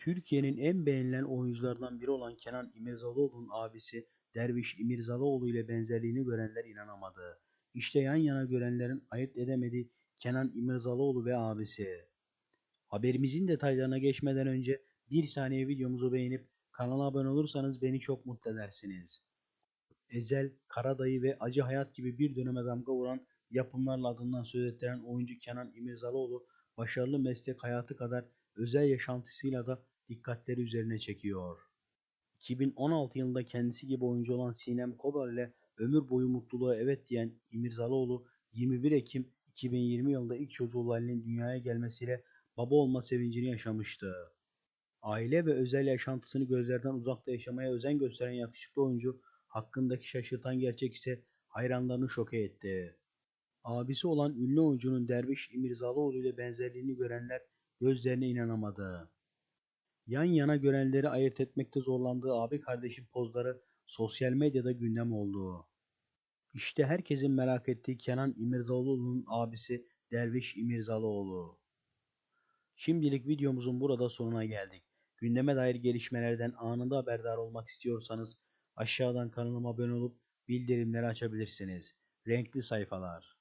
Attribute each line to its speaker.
Speaker 1: Türkiye'nin en beğenilen oyunculardan biri olan Kenan İmirzalıoğlu'nun abisi Derviş İmirzalıoğlu ile benzerliğini görenler inanamadı. İşte yan yana görenlerin ayırt edemediği Kenan İmirzalıoğlu ve abisi. Haberimizin detaylarına geçmeden önce bir saniye videomuzu beğenip kanala abone olursanız beni çok mutlu edersiniz. Ezel, Karadayı ve Acı Hayat gibi bir döneme damga vuran yapımlarla adından söz ettiren oyuncu Kenan İmirzalıoğlu başarılı meslek hayatı kadar özel yaşantısıyla da dikkatleri üzerine çekiyor. 2016 yılında kendisi gibi oyuncu olan Sinem Kobal ile ömür boyu mutluluğa evet diyen İmirzalıoğlu 21 Ekim 2020 yılında ilk çocuğu Lale'nin dünyaya gelmesiyle baba olma sevincini yaşamıştı. Aile ve özel yaşantısını gözlerden uzakta yaşamaya özen gösteren yakışıklı oyuncu hakkındaki şaşırtan gerçek ise hayranlarını şoke etti. Abisi olan ünlü oyuncunun Derviş İmirzalıoğlu ile benzerliğini görenler gözlerine inanamadı. Yan yana görenleri ayırt etmekte zorlandığı abi kardeşin pozları sosyal medyada gündem oldu. İşte herkesin merak ettiği Kenan İmirzalıoğlu'nun abisi Derviş İmirzalıoğlu. Şimdilik videomuzun burada sonuna geldik. Gündeme dair gelişmelerden anında haberdar olmak istiyorsanız aşağıdan kanalıma abone olup bildirimleri açabilirsiniz. Renkli sayfalar.